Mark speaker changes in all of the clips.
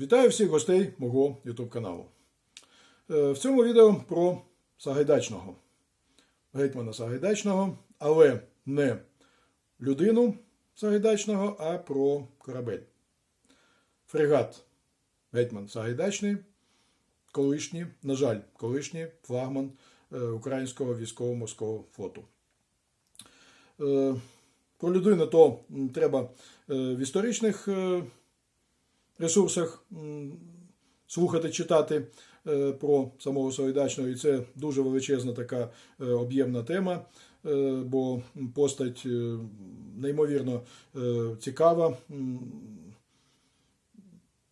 Speaker 1: Вітаю всіх гостей мого YouTube каналу. Е, В цьому відео про Сагайдачного, гетьмана Сагайдачного, але не людину Сагайдачного, а про корабель. Фрегат Гетьман Сагайдачний, колишній, на жаль, колишній флагман е, українського військово-морського флоту. Е, Про людину то треба в історичних ресурсах слухати, читати е, про самого Сагайдачного. І це дуже величезна така е, об'ємна тема, е, бо постать неймовірно цікава.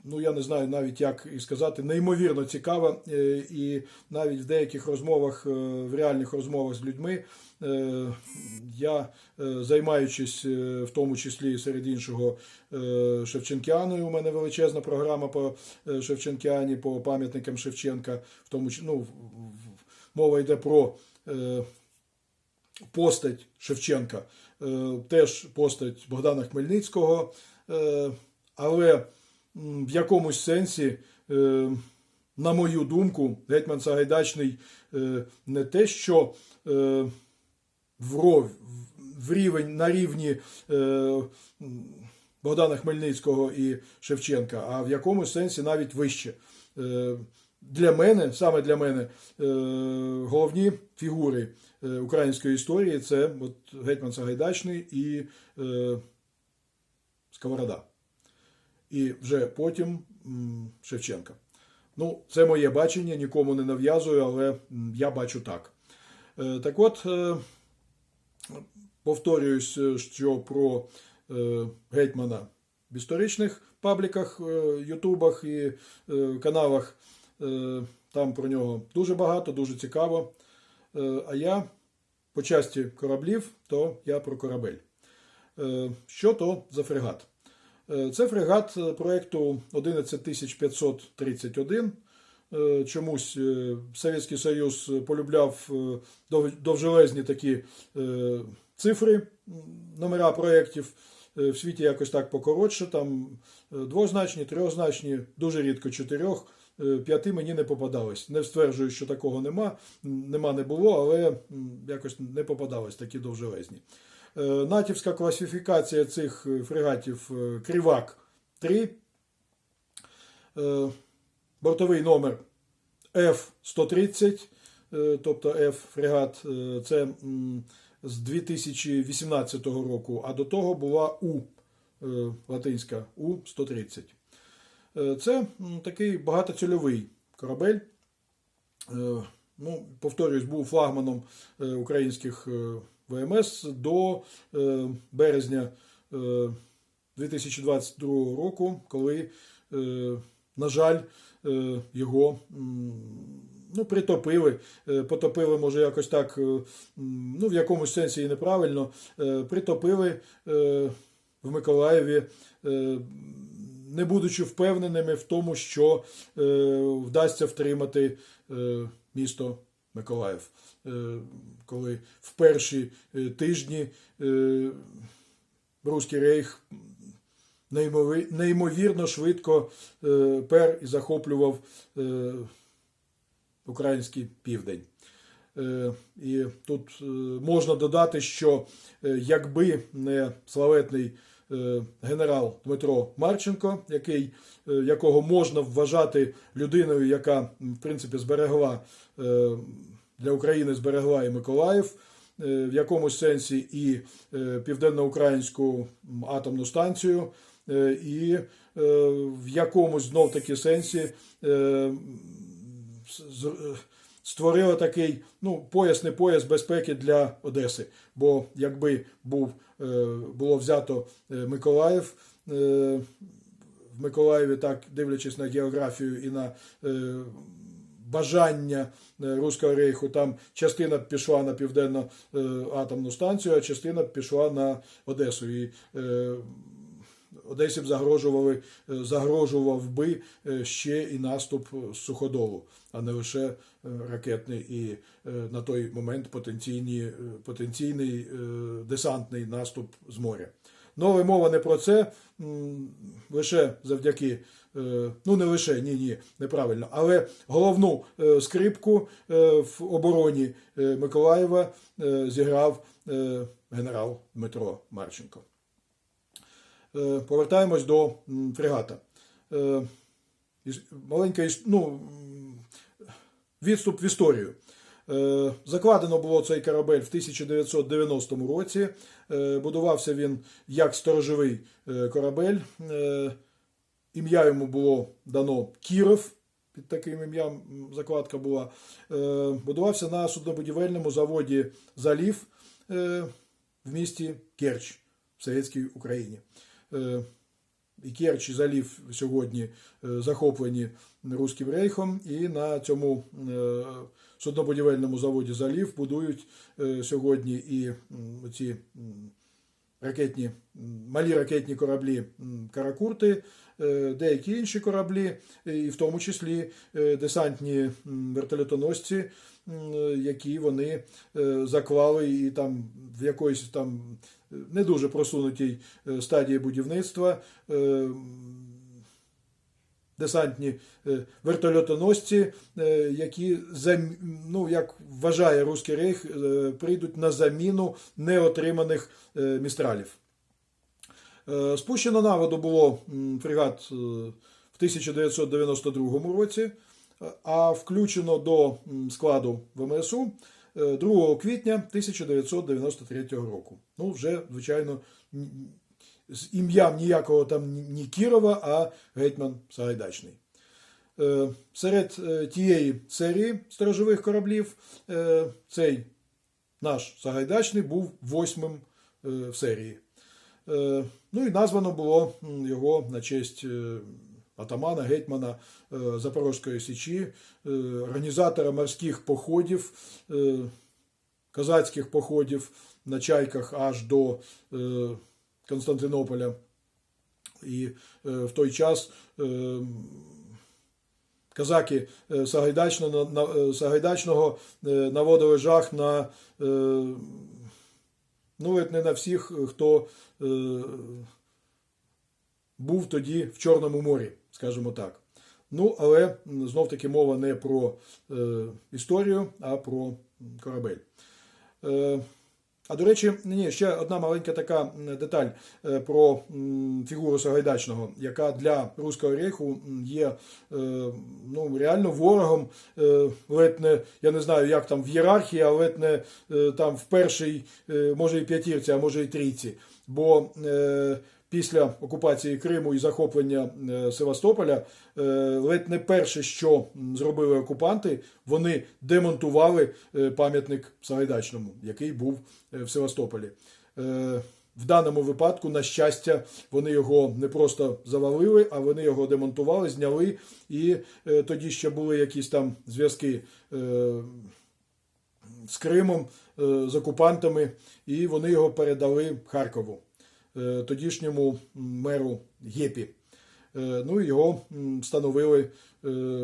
Speaker 1: Ну, я не знаю навіть як і сказати, неймовірно цікава. Е, І навіть в деяких розмовах, е, в реальних розмовах з людьми, е, я, займаючись в тому числі серед іншого Шевченкіаною, у мене величезна програма по Шевченкіані, по пам'ятникам Шевченка, в тому ну, мова йде про постать Шевченка, теж постать Богдана Хмельницького, але в якомусь сенсі, е, на мою думку, гетьман Сагайдачний е, не те, що е, в, рівень на рівні Богдана Хмельницького і Шевченка, а в якомусь сенсі навіть вище. Для мене, саме для мене, головні фігури української історії це от Гетьман Сагайдачний і Сковорода. І вже потім Шевченка. Ну, це моє бачення, нікому не нав'язую, але я бачу так. Е, Так от, е, повторююсь, е, що про гетьмана в історичних пабліках, ютубах і каналах. Там про нього дуже багато, дуже цікаво. А я по часті кораблів, то я про корабель. Що то за фрегат? Е, Це фрегат е, проєкту 11531. Е, Чомусь Совєтський Союз полюбляв довжелезні такі цифри, номера проєктів. В світі якось так покоротше, там двозначні, трьохзначні, дуже рідко чотирьох. П'яти мені не попадалось. Не стверджую, що такого нема. Нема не було, але якось не попадалось такі довжелезні. Е, Натівська класифікація цих е, фрегатів е, Кривак 3. Е, Бортовий номер F-130, е, тобто F-фрегат, це з 2018 року, а до того була У латинська У-130. Е, Це такий багатоцільовий корабель. Ну, повторюсь, був флагманом українських ВМС до е, березня е, 2022 року, коли, е, на жаль, е, його ну, притопили. Е, Потопили, може, якось так, е, ну, в якомусь сенсі і неправильно. е, Притопили е, в Миколаєві. е, Не будучи впевненими в тому, що е, вдасться втримати е, місто Миколаїв, е, коли в перші е, тижні е, Руський рейх неймовірно швидко пер і захоплював український південь. І тут можна додати, що якби не славетний генерал Дмитро Марченко, який, е, якого можна вважати людиною, яка в принципі зберегла е, для України зберегла і Миколаїв, е, в якомусь сенсі і е, південноукраїнську атомну станцію, е, і е, в якомусь знов таки сенсі е, е, створила такий ну, пояс не пояс безпеки для Одеси. Бо якби був, е, було взято е, Миколаїв, е, в Миколаєві, так дивлячись на географію і на е, бажання е, Руського рейху, там частина пішла на південну е, атомну станцію, а частина пішла на Одесу. І е, Одесі б загрожували, е, загрожував би е, ще і наступ з суходолу, а не лише е, ракетний і на той момент потенційні, потенційний десантний наступ з моря. Ну, мова не про це, лише завдяки, ну не лише, ні, ні, неправильно, але головну скрипку в обороні Миколаєва зіграв генерал Дмитро Марченко. Е, Повертаємось до фрегата. Е, Маленька ну, відступ в історію. Е, Закладено було цей корабель в 1990 році. Будувався він як сторожовий корабель. Ім'я йому було дано Кіров. Під таким ім'ям закладка була. Будувався на суднобудівельному заводі Залів в місті Керч в Совєтській Україні. Е, І Керч і Залів сьогодні е, захоплені Руським рейхом, і на цьому е, суднобудівельному заводі Залів будують сьогодні і ці ракетні, малі ракетні кораблі Каракурти, деякі інші кораблі, і в тому числі десантні вертольотоносці, які вони заклали і там в якоїсь там не дуже просунутій е, стадії будівництва. е, Десантні е, вертольотоносці, які ну, як вважає Руський Рейх, прийдуть на заміну неотриманих містралів. Спущено на воду було фрегат в 1992 році, а включено до складу ВМСУ 2 квітня 1993 року. Ну, вже, звичайно, з ім'ям ніякого там ні Кірова, а гетьман Сагайдачний. Е, Серед е, тієї серії сторожових кораблів е, цей наш Сагайдачний був восьмим е, в серії. Е, Ну і названо було його на честь е, атамана, гетьмана е, Запорозької Січі, е, організатора морських походів, е, козацьких походів на чайках аж до Константинополя. І в той час казаки Сагайдачного, на, Сагайдачного наводили жах на ну, не на всіх, хто був тоді в Чорному морі, скажімо так. Ну, але знов таки мова не про е, історію, а про корабель. Е, а до речі, ні, ще одна маленька така деталь е, про фігуру Сагайдачного, яка для Руського рейху є е, ну, реально ворогом, е, ледь не, я не знаю, як там в ієрархії, а ледь не там в першій, може і п'ятірці, а може і трійці. Бо після окупації Криму і захоплення е, Севастополя, е, ледь не перше, що зробили окупанти, вони демонтували е, пам'ятник Сагайдачному, який був в Севастополі. В даному випадку, на щастя, вони його не просто завалили, а вони його демонтували, зняли. І тоді ще були якісь там зв'язки з Кримом, з окупантами, і вони його передали Харкову, тодішньому меру Гепі. Е, Ну і його встановили е,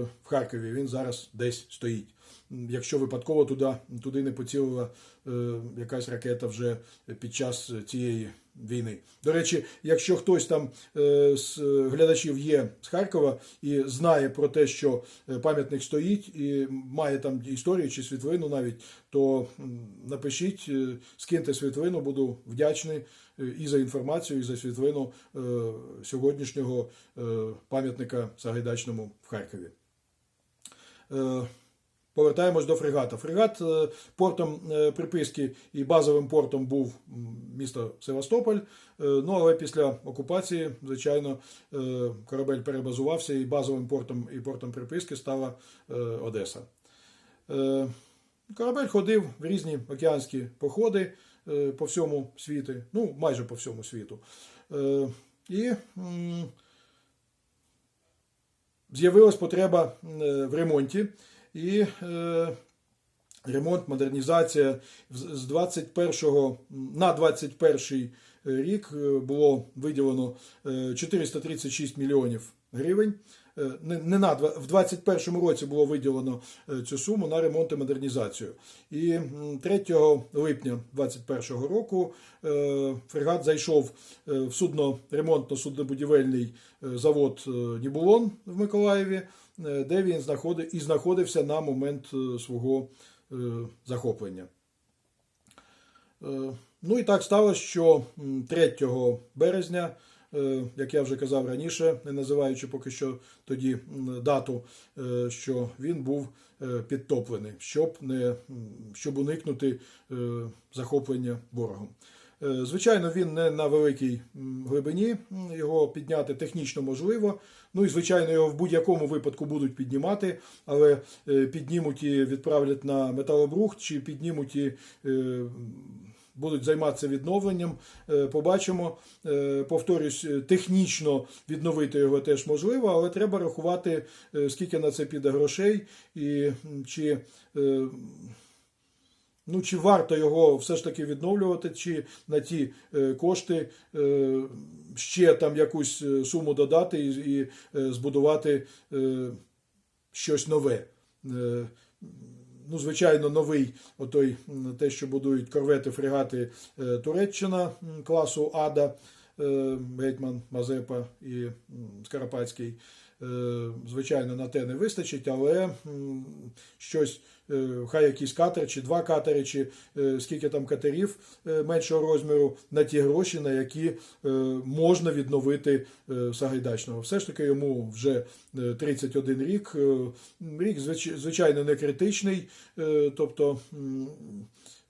Speaker 1: в Харкові. Він зараз десь стоїть. Якщо випадково туди, туди не поцілила е, якась ракета вже під час цієї війни. До речі, якщо хтось там е, з глядачів є з Харкова і знає про те, що е, пам'ятник стоїть і має там історію чи світлину навіть, то напишіть, е, скиньте світлину, буду вдячний і за інформацію, і за світлину сьогоднішнього пам'ятника Сагайдачному в Харкові. Повертаємось до фрегата. Фрегат е, портом е, приписки і базовим портом був місто Севастополь. Е, Ну але після окупації, звичайно, корабель перебазувався і базовим портом і портом приписки стала Одеса. Корабель ходив в різні океанські походи по всьому світу, ну майже по всьому світу. І з'явилась потреба в ремонті. І е, ремонт, модернізація з з 21 на 21 рік е, було виділено е, 436 мільйонів гривень. Е, Не, не на в 2021 році було виділено е, цю суму на ремонт і модернізацію. І 3 липня 2021 року е, фрегат зайшов е, в судно-ремонтно-суднобудівельний е, завод е, Нібулон в Миколаєві, е, де він знаходив, і знаходився на момент е, свого е, захоплення. Е, Ну і так сталося, що 3 березня, е, як я вже казав раніше, не називаючи поки що тоді дату, е, що він був е, підтоплений, щоб, не, щоб уникнути е, захоплення ворогом. Е, Звичайно, він не на великій глибині, його підняти технічно можливо. Ну і звичайно, його в будь-якому випадку будуть піднімати, але е, піднімуть і відправлять на металобрухт, чи піднімуть і е, будуть займатися відновленням. Побачимо. Повторюсь, технічно відновити його теж можливо, але треба рахувати, скільки на це піде грошей, і чи. Ну, чи варто його все ж таки відновлювати, чи на ті е, кошти е, ще там якусь е, суму додати і, збудувати щось нове. Ну, звичайно, новий отой, те, що будують корвети, фрегати Туреччина класу Ада, Гетьман, Мазепа і м, Скарапатський. Е, Звичайно, на те не вистачить, але щось, е, хай якийсь катер, чи два катери, чи е, скільки там катерів е, меншого розміру, на ті гроші, на які е, можна відновити е, Сагайдачного. Все ж таки йому вже е, 31 рік. Е, Рік, звичайно, не критичний, е, тобто.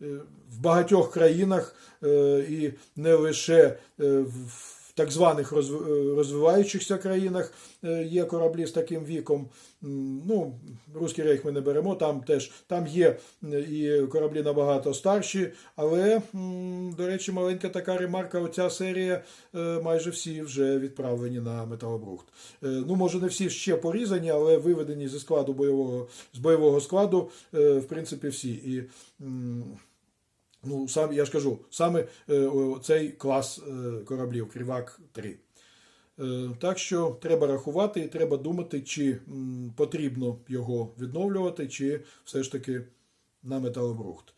Speaker 1: Е, В багатьох країнах е, і не лише е, в так званих е, розвиваючихся країнах е, є кораблі з таким віком. Ну, Руський рейх ми не беремо, там теж там є е, і кораблі набагато старші, але, до речі, маленька така ремарка, оця серія майже всі вже відправлені на металобрухт. Ну, може, не всі ще порізані, але виведені зі складу бойового, з бойового складу, в принципі, всі. І Ну, сам я ж кажу, саме е, цей клас е, кораблів Крівак 3. Е, Так що треба рахувати і треба думати, чи потрібно його відновлювати, чи все ж таки на металобрухт.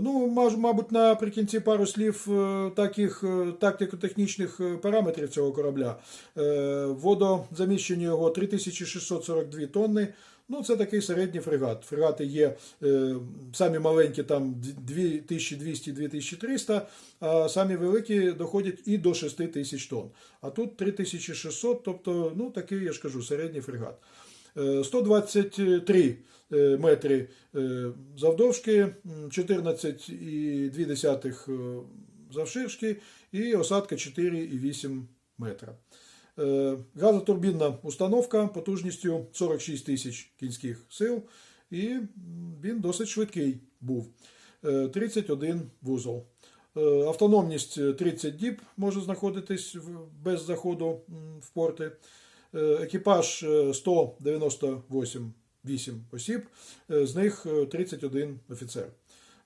Speaker 1: Ну, мабуть, наприкінці пару слів таких тактико-технічних параметрів цього корабля. Водозаміщення його 3642 тонни. Ну, це такий середній фрегат. Фрегати є е, самі маленькі там 2200-2300, а самі великі доходять і до 6000 тонн. А тут 3600, тобто, ну, такий, я ж кажу, середній фрегат. Е, 123 е, метри е, завдовжки, 14,2 е, завширшки і осадка 4,8 метра. Е, Газотурбінна установка потужністю 46 тисяч кінських сил, і він досить швидкий був. Е, 31 вузол. Е, Автономність е, 30 діб може знаходитись без заходу в порти. Е, Екіпаж е, 198 8 осіб, е, з них е, 31 офіцер.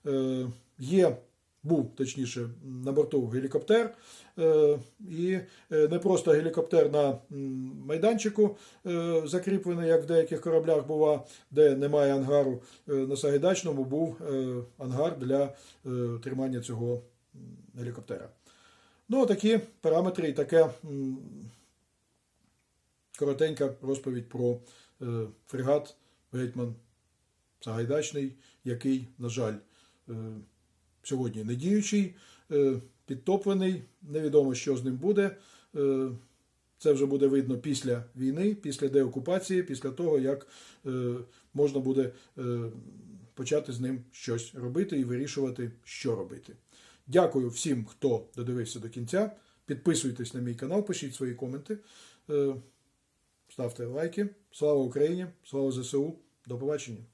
Speaker 1: Е, Є, був точніше на борту гелікоптер, е, і е, не просто гелікоптер на майданчику е, закріплений, як в деяких кораблях бува, де немає ангару. На Сагайдачному був ангар для тримання цього гелікоптера. Ну, такі параметри і таке коротенька розповідь про фрегат Гетьман Сагайдачний, який, на жаль, сьогодні не діючий, е, підтоплений. Невідомо, що з ним буде. Е, Це вже буде видно після війни, після деокупації, після того, як е, можна буде почати з ним щось робити і вирішувати, що робити. Дякую всім, хто додивився до кінця. Підписуйтесь на мій канал, пишіть свої коменти, ставте лайки. Слава Україні! Слава ЗСУ! До побачення!